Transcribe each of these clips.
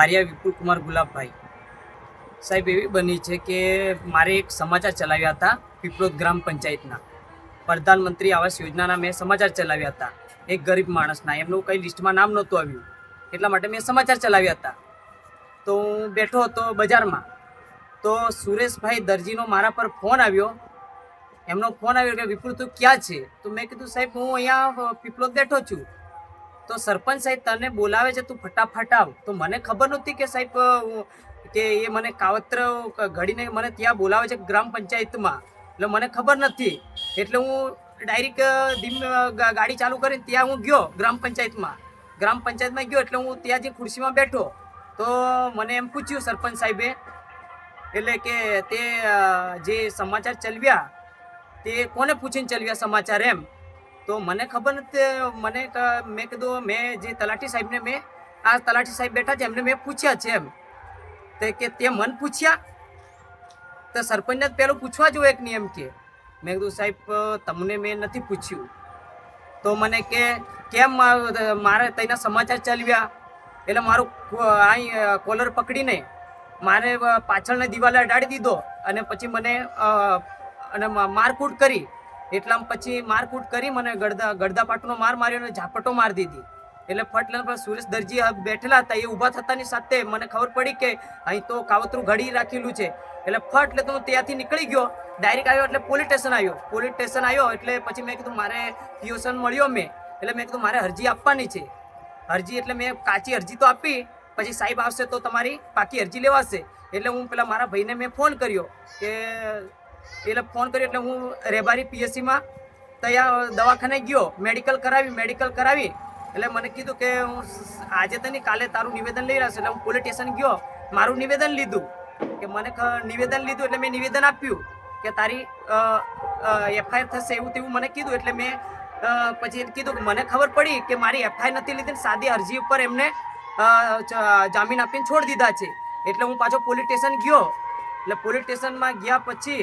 બારિયા વિપુલ કુમાર ગુલાબભાઈ. સાહેબ, એવી બની છે કે મારે એક સમાચાર ચલાવ્યા હતા પીપલોદ ગ્રામ પંચાયતના. પ્રધાનમંત્રી આવાસ યોજનાના મેં સમાચાર ચલાવ્યા હતા. એક ગરીબ માણસના, એમનું કંઈ લિસ્ટમાં નામ નહોતું આવ્યું. એટલા માટે મેં સમાચાર ચલાવ્યા હતા. તો હું બેઠો હતો બજારમાં. તો સુરેશભાઈ દરજીનો મારા પર ફોન આવ્યો. એમનો ફોન આવ્યો કે, વિપુલ, તું ક્યાં છે? તો મેં કીધું, સાહેબ, હું અહીંયા પીપલોદ બેઠો છું. તો સરપંચ સાહેબ તને બોલાવે છે, તું ફટાફટ આવ. તો મને ખબર નહોતી કે સાહેબ કે એ મને કાવત્ર ઘડીને મને ત્યાં બોલાવે છે ગ્રામ પંચાયતમાં. એટલે મને ખબર નથી. એટલે હું ડાયરેક્ટ ધીમ ગાડી ચાલુ કરીને ત્યાં હું ગયો ગ્રામ પંચાયતમાં. ગ્રામ પંચાયતમાં ગયો એટલે હું ત્યાં જે ખુરશીમાં બેઠો, તો મને એમ પૂછ્યું સરપંચ સાહેબે, એટલે કે તે જે સમાચાર ચલવ્યા તે કોને પૂછીને ચલવ્યા સમાચાર એમ? તો મને ખબર નથી મને મેં કીધું, મેં જે તલાટી સાહેબને મેં, આ તલાટી સાહેબ બેઠા છે, એમને મેં પૂછ્યા છે એમ. તે કે તે મન પૂછ્યા? તો સરપંચને પહેલું પૂછવા જોઈએ એક નિયમ કે, મેં કીધું, સાહેબ, તમને મેં નથી પૂછ્યું. તો મને કે, કેમ મારે તેના સમાચાર ચાલ્યા? એટલે મારું અહીં કોલર પકડીને મારે પાછળની દિવાલે અડાડી દીધો અને પછી મને અને મારકૂટ કરી. એટલામાં પછી મારકૂટ કરી મને ગળદા ગળદા માર માર્યો અને ઝાપટો મારી દીધી. એટલે ફટ લઈને સુરેશ દરજી બેઠેલા હતા, એ ઊભા થતાની સાથે મને ખબર પડી કે અહીં તો કાવતરું ઘડી રાખેલું છે. એટલે ફટ એટલે તો હું ત્યાંથી નીકળી ગયો ડાયરેક્ટ આવ્યો એટલે પોલીસ સ્ટેશન આવ્યો. પોલીસ સ્ટેશન આવ્યો એટલે પછી મેં કીધું મારે પીઓસન મળ્યો મેં. એટલે મેં કીધું મારે અરજી આપવાની છે. અરજી એટલે મેં કાચી અરજી તો આપી, પછી સાહેબ આવશે તો તમારી પાકી અરજી લેવાશે. એટલે હું પેલા મારા ભાઈને મેં ફોન કર્યો કે એટલે ફોન કર્યો એટલે હું રેબારી પીએસસીમાં ત્યાં દવાખાને ગયો મેડિકલ કરાવી મેડિકલ કરાવી. એટલે મને કીધું કે હું આજે તો નહીં, કાલે તારું નિવેદન લઈ રહ્યો એટલે હું પોલીસ સ્ટેશન ગયો, મારું નિવેદન લીધું. કે મને નિવેદન લીધું એટલે મેં નિવેદન આપ્યું કે તારી એફઆઈઆર થશે એવું તેવું મને કીધું. એટલે મેં પછી કીધું કે મને ખબર પડી કે મારી એફઆઈઆર નથી લીધી સાદી અરજી ઉપર એમને જામીન આપીને છોડી દીધા છે. એટલે હું પાછો પોલીસ સ્ટેશન ગયો. એટલે પોલીસ સ્ટેશનમાં ગયા પછી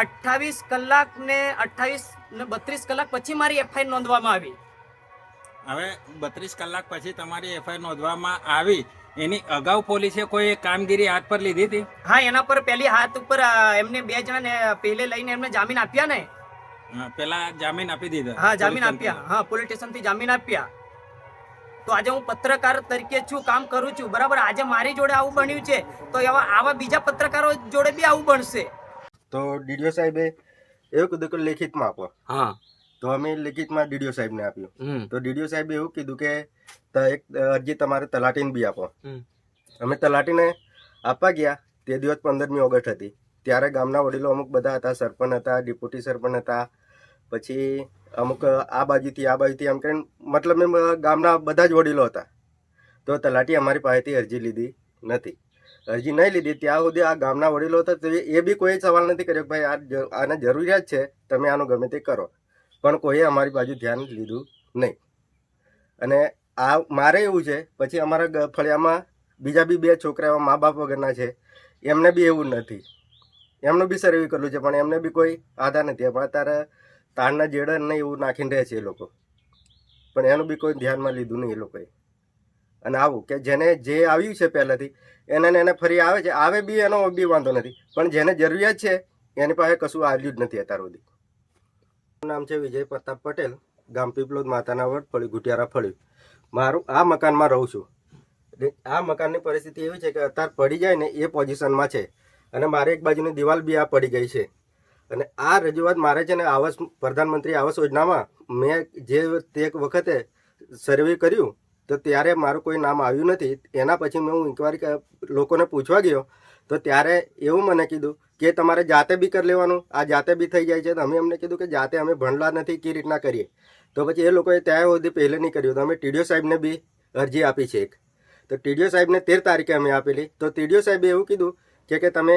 અઠ્ઠાવીસ કલાક ને અઠ્ઠાવીસ ને બત્રીસ કલાક પછી મારી એફઆઈઆર નોંધવામાં આવી. હવે બત્રીસ કલાક પછી તમારી એફઆઈઆર નોંધવામાં આવી. એની અગાઉ પોલીસે કોઈ કામગીરી હાથ પર લીધી હતી? હા એના પર પહેલી હાથ ઉપર એમને બે જણાને પહેલે લઈને એમને જામીન આપ્યા ને? પેલા જામીન આપી દીધા. હા જામીન આપ્યા. હા પોલીસ સ્ટેશનથી જામીન આપ્યા. તો આજે હું પત્રકાર તરીકે છું કામ કરું છું. બરાબર આજે મારી જોડે આવું બન્યું છે. તો એવા આવા બીજા પત્રકારો જોડે બી આવું બનશે. તો ડીડીઓ સાહેબે એવું કીધું કે લેખિતમાં આપો. હા. તો અમે લેખિતમાં ડીડીઓ સાહેબને આપ્યું. તો ડીડીઓ સાહેબે એવું કીધું કે એક અરજી તમારે તલાટીને બી આપો. અમે તલાટીને આપવા ગયા. તે દિવસ પંદરમી ઓગસ્ટ હતી. ત્યારે ગામના વડીલો અમુક બધા હતા સરપંચ હતા ડેપ્યુટી સરપંચ હતા. પછી અમુક આ બાજુથી આ બાજુથી એમ કરીને મતલબ ગામના બધા જ વડીલો હતા. તો તલાટી અમારી પાસેથી અરજી લીધી નથી. અરજી નહીં લીધી, ત્યાં સુધી આ ગામના વડીલો હતા, તો એ બી કોઈ સવાલ નથી કર્યો ભાઈ આ આને જરૂરિયાત છે, તમે આનું ગમે તે કરો. પણ કોઈએ અમારી બાજુ ધ્યાન લીધું નહીં. અને આ મારે એવું છે, પછી અમારા ફળિયામાં બીજા બી બે છોકરા એવા મા બાપ વગરના છે, એમને બી એવું નથી. એમનું બી સર્વે કરેલું છે, પણ એમને બી કોઈ આધાર નથી. પણ અત્યારે તારના જેડા ને એવું નાખીને રહે છે એ લોકો. પણ એનું બી કોઈ ધ્યાનમાં લીધું નહીં એ લોકોએ. અને આવું કે જેને જે આવ્યું છે પહેલાંથી, એને એને ફરી આવે છે. આવે બી એનો બી વાંધો નથી. પણ જેને જરૂરિયાત છે, એની પાસે કશું આવ્યું જ નથી અત્યાર સુધી. મારું નામ છે વિજય પ્રતાપ પટેલ. ગામ પીપલોદ માતાના વડ ફળી ગુટિયારા ફળ્યું. મારું આ મકાનમાં રહું છું. આ મકાનની પરિસ્થિતિ એવી છે કે અત્યારે પડી જાય ને એ પોઝિશનમાં છે. અને મારે એક બાજુની દિવાલ બી આ પડી ગઈ છે. અને આ રજૂઆત મારે છે ને આવાસ પ્રધાનમંત્રી આવાસ યોજનામાં મેં જે તે વખતે સર્વે કર્યું તો ત્યારે મારું કોઈ નામ આવ્યું નથી. એના પછી મેં હું ઇન્કવાયરી લોકોને પૂછવા ગયો, તો ત્યારે એવું મને કીધું કે તમારે જાતે બી કરી લેવાનું, આ જાતે બી થઈ જાય છે. તો અમે એમને કીધું કે જાતે અમે ભણલા નથી કે રીતના કરીએ. તો પછી એ લોકોએ ત્યાં સુધી પહેલે નહીં કર્યું. તો અમે ટીડીઓ સાહેબને બી અરજી આપી છે એક. તો ટીડીઓ સાહેબને તેર તારીખે અમે આપેલી. તો ટીડીઓ સાહેબે એવું કીધું કે કે તમે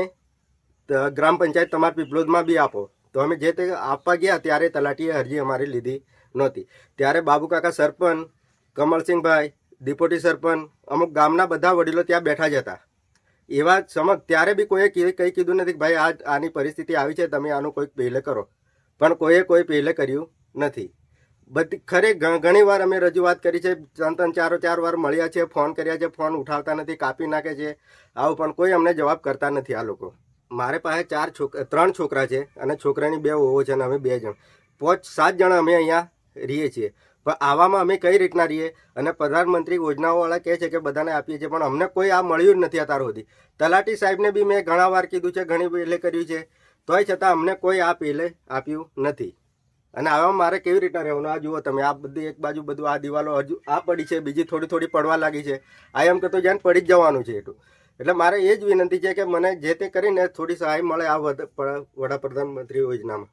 ગ્રામ પંચાયત તમારા પીપલોદમાં બી આપો. તો અમે જે તે આપવા ગયા ત્યારે તલાટીએ અરજી અમારી લીધી નહોતી. ત્યારે બાબુ કાકા સરપંચ કમલસિંહભાઈ ડિપોટી સરપંચ, અમુક ગામના બધા વડીલો ત્યાં બેઠા જ હતા. એવા સમક ત્યારે બી કોઈએ કંઈ કીધું નથી કે ભાઈ આ આની પરિસ્થિતિ આવી છે, તમે આનું કોઈક પહેલે કરો. પણ કોઈએ કોઈ પહેલે કર્યું નથી. બધી, ખરે ઘણી વાર અમે રજૂઆત કરી છે, ત્રણ ત્રણ, ચારો, ચાર વાર મળ્યા છે, ફોન કર્યા છે, ફોન ઉઠાવતા નથી, કાપી નાખે છે, આવું પણ કોઈ અમને જવાબ કરતા નથી આ લોકો. મારે પાસે ચાર છોકરા ત્રણ છોકરા છે અને છોકરાની બે ઓવો છે અને અમે બે જણ. પાંચ, સાત જણા અમે અહીંયા રહીએ છીએ. પણ આવામાં અમે કઈ રીતના રહીએ? અને પ્રધાનમંત્રી યોજનાઓવાળા કહે છે કે બધાને આપીએ છીએ, પણ અમને કોઈ આ મળ્યું જ નથી અત્યાર સુધી. તલાટી સાહેબને બી મેં ઘણા વાર કીધું છે, ઘણી એટલે કર્યું છે. તોય છતાં અમને કોઈ આ પહેલે આપ્યું નથી. અને આવા મારે કેવી રીતના રહેવાનું? આ જુઓ તમે, આ બધી એક બાજુ બધું, આ દિવાલો હજુ, આ પડી છે, બીજી થોડી થોડી પડવા લાગી છે. આ એમ કે તો જ્યાં પડી જ જવાનું છે એટલું. એટલે મારે એ જ વિનંતી છે કે મને જે તે કરીને થોડી સહાય મળે આ વધ- વડાપ્રધાનમંત્રી યોજનામાં.